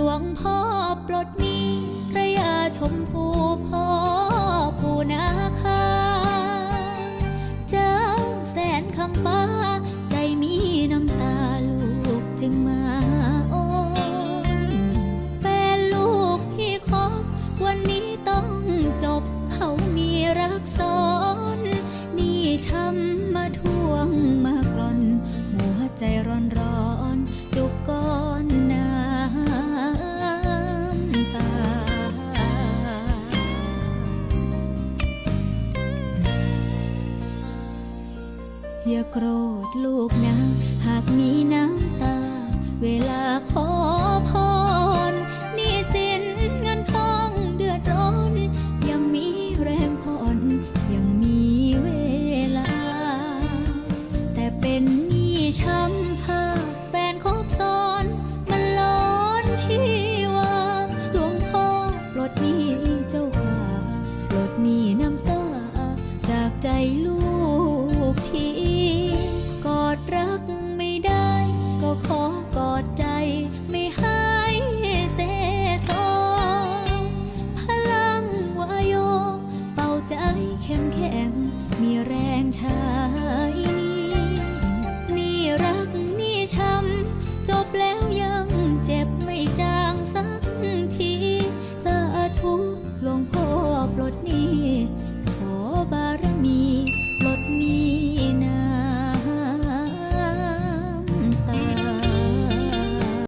ลวงพ่อปลดหนี้พระยาชมพูพ่อ อย่าโกรธลูกนะ หากมีน้ำตา เวลาขอ blame.